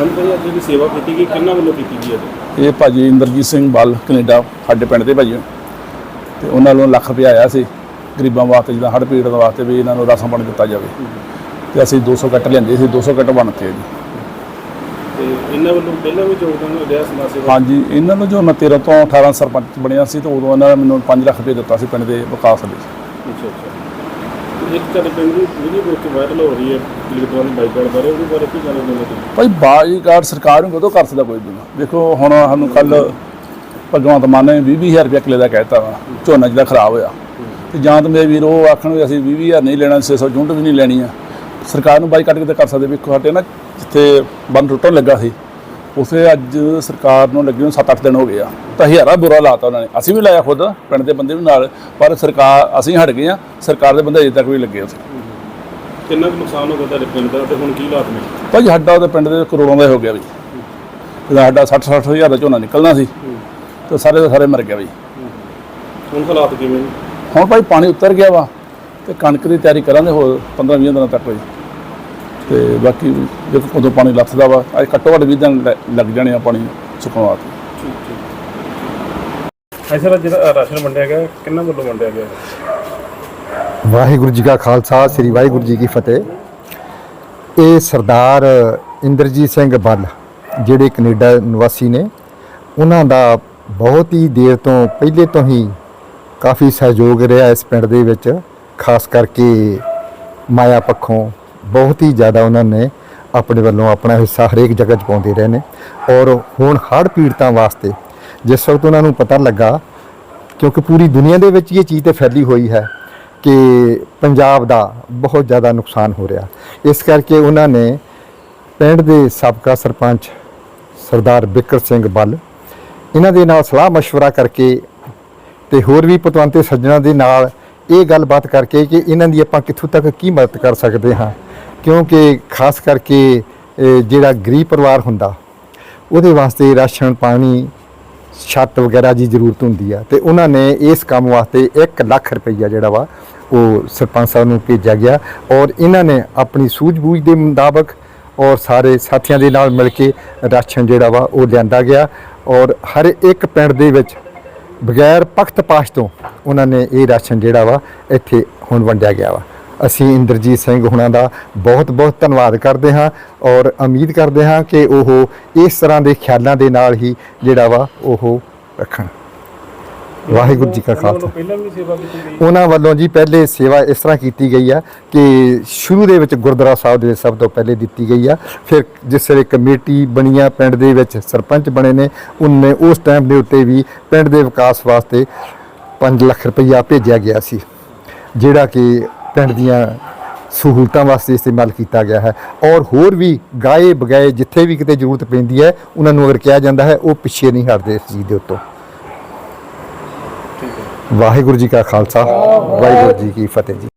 ਹਾਂਜੀ ਭਾਈ ਅੱਜ ਜਿਹੜੀ ਸੇਵਾ ਕੀਤੀ ਗਈ ਕਿੰਨਾ ਵੱਲੋਂ ਕੀਤੀ ਗਈ ਹੈ? ਇਹ ਭਾਜੀ ਇੰਦਰਜੀਤ ਸਿੰਘ ਬਲ ਕੈਨੇਡਾ ਸਾਡੇ ਪਿੰਡ ਦੇ ਭਾਜੀ। ਤੇ ਉਹਨਾਂ ਨੂੰ ਲੱਖ ਰੁਪਇਆ ਆਇਆ ਸੀ ਗਰੀਬਾਂ ਵਾਸਤੇ ਜਿਹਦਾ ਹੜ੍ਹ ਪੀੜਤ ਵਾਸਤੇ ਵੀ ਇਹਨਾਂ ਨੂੰ ਰਾਸ਼ਨ ਪਾਣੀ ਦਿੱਤਾ ਜਾਵੇ। ਤੇ ਅਸੀਂ 200 ਕੱਟ ਲਿਆਂਦੇ ਸੀ 200 ਕੱਟ ਬਣਤੇ ਜੀ। ਤੇ ਇਹਨਾਂ ਵੱਲੋਂ ਪਹਿਲਾਂ ਵੀ ਯੋਗਦਾਨ ਰਿਹਾ ਸਮਾਜ ਸੇਵਾ ਹਾਂਜੀ ਇਹਨਾਂ ਨੂੰ ਜੋ ਮੈਂ 13 ਤੋਂ 18 ਸਰਪੰਚ ਬਣਿਆ ਸੀ ਤੇ ਉਦੋਂ ਇਹਨਾਂ ਨੇ ਮੈਨੂੰ 5 ਲੱਖ ਰੁਪਏ ਦਿੱਤਾ ਸੀ ਪਿੰਡ ਦੇ ਵਿਕਾਸ ਲਈ ਅੱਛਾ। ਇੱਕ ਤੁਹਾਡੇ ਪਿੰਡ ਦੀ ਵੀਡੀਓ ਵਿੱਚ ਵਾਇਰਲ ਹੋ ਰਹੀ ਹੈ ਦਲਿਤ ਬਾਈਕਾਟ ਬਾਰੇ, ਉਹਦੇ ਬਾਰੇ ਕੀ ਜਾਣਦੇ ਹੋ ਤੁਸੀਂ ਭਾਈ ਬਾਈਕਾਟ ਸਰਕਾਰ ਨੂੰ ਕਦੋਂ ਕਰ ਸਕਦਾ ਕੋਈ ਵੀ ਦੇਖੋ, ਹੁਣ ਸਾਨੂੰ ਕੱਲ ਭਗਵੰਤ ਮਾਨ ਨੇ 20000 ਰੁਪਏ ਕਿਲੇ ਦਾ ਕਹਿਤਾ ਵਾ, ਝੋਨਾ ਜਿਹਦਾ ਖਰਾਬ ਹੋਇਆ। ਤੇ ਜਾਂ ਤਾਂ ਮੇਰੇ ਵੀਰ ਉਹ ਆਖਣ ਵੀ ਅਸੀਂ 20000 ਨਹੀਂ ਲੈਣਾ 600 ਯੂਨਿਟ ਵੀ ਨਹੀਂ ਲੈਣੀ ਆ। ਸਰਕਾਰ ਨੂੰ ਬਾਈਕਾਟ ਕਿਤੇ ਕਰ ਸਕਦੇ ਵੇਖੋ ਸਾਡੇ ਨਾ ਜਿੱਥੇ ਬੰਦ ਟੁੱਟਣ ਲੱਗਾ ਸੀ ਉਸੇ ਅੱਜ ਸਰਕਾਰ ਨੂੰ ਲੱਗੇ ਨੂੰ 7-8 ਦਿਨ ਹੋ ਗਏ ਆ। ਤਾਂ ਹਜ਼ਾਰਾ ਬੁਰਾ ਲਾਤਾ ਉਹਨਾਂ ਨੇ। ਅਸੀਂ ਵੀ ਲਾਇਆ ਖੁਦ ਪਿੰਡ ਦੇ ਬੰਦੇ ਵੀ ਨਾਲ ਪਰ ਸਰਕਾਰ ਅਸੀਂ ਹਟ ਗਏ ਆ। ਸਰਕਾਰ ਦੇ ਬੰਦੇ ਅਜੇ ਤੱਕ ਵੀ ਲੱਗੇ ਉੱਥੇ। ਕਿੰਨਾ ਕੁ ਨੁਕਸਾਨ ਹੋ ਗਿਆ ਤੁਹਾਡੇ ਪਿੰਡ ਦਾ ਤੇ ਹੁਣ ਕੀ ਹਾਲਾਤ ਨੇ? ਭਾਈ ਸਾਡਾ ਉਹਦੇ ਪਿੰਡ ਦੇ ਕਰੋੜਾਂ ਦਾ ਹੋ ਗਿਆ ਵੀ ਇਹਦਾ ਸਾਡਾ 60 60 ਹਜ਼ਾਰ ਦਾ ਝੋਨਾ ਨਿਕਲਣਾ ਸੀ ਤੇ ਸਾਰੇ ਦੇ ਸਾਰੇ ਮਰ ਗਿਆ ਵੀ ਹੁਣ ਹਾਲਾਤ ਕਿਵੇਂ ਨੇ? ਹੁਣ ਭਾਈ ਪਾਣੀ ਉਤਰ ਗਿਆ ਵਾ ਤੇ ਕਣਕ ਦੀ ਤਿਆਰੀ ਕਰਾਂਗੇ ਹੋਰ 15 20 ਦਿਨਾਂ ਤੱਕ ਭਾਈ ਤੇ ਬਾਕੀ ਜੇ ਉਦੋਂ ਪਾਣੀ ਲੱਥਦਾ ਵਾ ਅੱਜ ਘੱਟੋ ਘੱਟ 20 ਦਿਨ ਲ- ਲੱਗ ਜਾਣੇ ਆ ਪਾਣੀ ਸੁੱਕਣ ਵਾਸਤੇ। ਠੀਕ ਠੀਕ ਐਸਾ ਜਿਹੜਾ ਰਾਸ਼ਨ ਵੰਡਿਆ ਗਿਆ ਕਿੰਨਾ ਵੱਲੋਂ ਵੰਡਿਆ ਗਿਆ? ਵਾਹਿਗੁਰੂ ਜੀ ਕਾ ਖਾਲਸਾ ਸ੍ਰੀ ਵਾਹਿਗੁਰੂ ਜੀ ਕੀ ਫਤਿਹ। ਇਹ ਸਰਦਾਰ ਇੰਦਰਜੀਤ ਸਿੰਘ ਬੱਲ ਜਿਹੜੇ ਕੈਨੇਡਾ ਨਿਵਾਸੀ ਨੇ ਉਹਨਾਂ ਦਾ ਬਹੁਤ ਹੀ ਦੇਰ ਤੋਂ ਪਹਿਲੇ ਤੋਂ ਹੀ ਕਾਫੀ ਸਹਿਯੋਗ ਰਿਹਾ ਇਸ ਪਿੰਡ ਦੇ ਵਿੱਚ ਖਾਸ ਕਰਕੇ ਮਾਇਆ ਪੱਖੋਂ। ਬਹੁਤ ਹੀ ਜ਼ਿਆਦਾ ਉਹਨਾਂ ਨੇ ਆਪਣੇ ਵੱਲੋਂ ਆਪਣਾ ਹਿੱਸਾ ਹਰੇਕ ਜਗ੍ਹਾ 'ਚ ਪਾਉਂਦੇ ਰਹੇ ਨੇ ਔਰ ਹੁਣ ਹੜ੍ਹ ਪੀੜਤਾਂ ਵਾਸਤੇ ਜਿਸ ਵਕਤ ਉਹਨਾਂ ਨੂੰ ਪਤਾ ਲੱਗਾ ਕਿਉਂਕਿ ਪੂਰੀ ਦੁਨੀਆ ਦੇ ਵਿੱਚ ਇਹ ਚੀਜ਼ ਤੇ ਫੈਲੀ ਹੋਈ ਹੈ ਕਿ ਪੰਜਾਬ ਦਾ ਬਹੁਤ ਜ਼ਿਆਦਾ ਨੁਕਸਾਨ ਹੋ ਰਿਹਾ ਇਸ ਕਰਕੇ ਉਹਨਾਂ ਨੇ ਪਿੰਡ ਦੇ ਸਾਬਕਾ ਸਰਪੰਚ ਸਰਦਾਰ ਬਿਕਰ ਸਿੰਘ ਬੱਲ ਇਹਨਾਂ ਦੇ ਨਾਲ ਸਲਾਹ مشورہ ਕਰਕੇ ਤੇ ਹੋਰ ਵੀ ਪਤਵੰਤੇ ਸੱਜਣਾ ਦੇ ਨਾਲ ਇਹ ਗੱਲਬਾਤ ਕਰਕੇ ਕਿ ਇਹਨਾਂ ਦੀ ਆਪਾਂ ਕਿੱਥੋਂ ਤੱਕ ਕੀ ਮਦਦ ਕਰ ਸਕਦੇ ਹਾਂ ਕਿਉਂਕਿ ਖਾਸ ਕਰਕੇ ਜਿਹੜਾ ਗਰੀਬ ਪਰਿਵਾਰ ਹੁੰਦਾ, ਉਹਦੇ ਵਾਸਤੇ ਰਾਸ਼ਨ, ਪਾਣੀ, ਛੱਤ ਵਗੈਰਾ ਦੀ ਜ਼ਰੂਰਤ ਹੁੰਦੀ ਆ। ਤੇ ਉਹਨਾਂ ਨੇ ਇਸ ਕੰਮ ਵਾਸਤੇ 1 ਲੱਖ ਰੁਪਈਆ ਜਿਹੜਾ ਵਾ, ਉਹ ਸਰਪੰਚ ਸਾਹਿਬ ਨੂੰ ਭੇਜਿਆ ਗਿਆ ਔਰ ਇਹਨਾਂ ਨੇ ਆਪਣੀ ਸੂਝ-ਬੂਝ ਦੇ ਮੁਤਾਬਕ ਔਰ ਸਾਰੇ ਸਾਥੀਆਂ ਦੇ ਨਾਲ ਮਿਲ ਕੇ ਰਾਸ਼ਨ ਜਿਹੜਾ ਵਾ, ਉਹ ਲਿਆਂਦਾ ਗਿਆ ਔਰ ਹਰ ਇੱਕ ਪਿੰਡ ਦੇ ਵਿੱਚ ਬਗੈਰ ਪਖਤ ਪਾਸ਼ ਤੋਂ ਉਹਨਾਂ ਨੇ ਇਹ ਰਾਸ਼ਨ ਜਿਹੜਾ ਵਾ, ਇੱਥੇ ਹੁਣ ਵੰਡਿਆ ਗਿਆ ਵਾ। ਅਸੀਂ ਇੰਦਰਜੀਤ ਸਿੰਘ ਹੁਣਾਂ ਦਾ ਬਹੁਤ ਬਹੁਤ ਧੰਨਵਾਦ ਕਰਦੇ ਹਾਂ ਔਰ ਉਮੀਦ ਕਰਦੇ ਹਾਂ ਕਿ ਉਹ ਇਸ ਤਰ੍ਹਾਂ ਦੇ ਖਿਆਲਾਂ ਦੇ ਨਾਲ ਹੀ ਜਿਹੜਾ ਵਾ ਉਹ ਰੱਖਣ। ਵਾਹਿਗੁਰੂ ਜੀ ਕਾ ਖਾਲਸਾ। ਉਹਨਾਂ ਵੱਲੋਂ ਜੀ ਪਹਿਲੇ ਸੇਵਾ ਇਸ ਤਰ੍ਹਾਂ ਕੀਤੀ ਗਈ ਆ ਕਿ ਸ਼ੁਰੂ ਦੇ ਵਿੱਚ ਗੁਰਦੁਆਰਾ ਸਾਹਿਬ ਦੇ ਸਭ ਤੋਂ ਪਹਿਲੇ ਦਿੱਤੀ ਗਈ ਆ। ਫਿਰ ਜਿਸ ਵੇਲੇ ਕਮੇਟੀ ਬਣੀਆਂ ਪਿੰਡ ਦੇ ਵਿੱਚ ਸਰਪੰਚ ਬਣੇ ਨੇ ਉਹਨੇ ਉਸ ਟਾਈਮ ਦੇ ਉੱਤੇ ਵੀ ਪਿੰਡ ਦੇ ਵਿਕਾਸ ਵਾਸਤੇ 5 ਲੱਖ ਰੁਪਈਆ ਭੇਜਿਆ ਗਿਆ ਸੀ। ਜਿਹੜਾ ਕਿ ਪਿੰਡ ਦੀਆਂ ਸਹੂਲਤਾਂ ਵਾਸਤੇ ਇਸਤੇਮਾਲ ਕੀਤਾ ਗਿਆ ਹੈ। ਔਰ ਹੋਰ ਵੀ ਗਾਏ ਬਗਾਏ ਜਿੱਥੇ ਵੀ ਕਿਤੇ ਜ਼ਰੂਰਤ ਪੈਂਦੀ ਹੈ ਉਹਨਾਂ ਨੂੰ ਅਗਰ ਕਿਹਾ ਜਾਂਦਾ ਹੈ ਉਹ ਪਿੱਛੇ ਨਹੀਂ ਹਟਦੇ ਇਸ ਚੀਜ਼ ਦੇ ਉੱਤੋਂ। ਵਾਹਿਗੁਰੂ ਜੀ ਕਾ ਖਾਲਸਾ ਵਾਹਿਗੁਰੂ ਜੀ ਕੀ ਫਤਿਹ ਜੀ।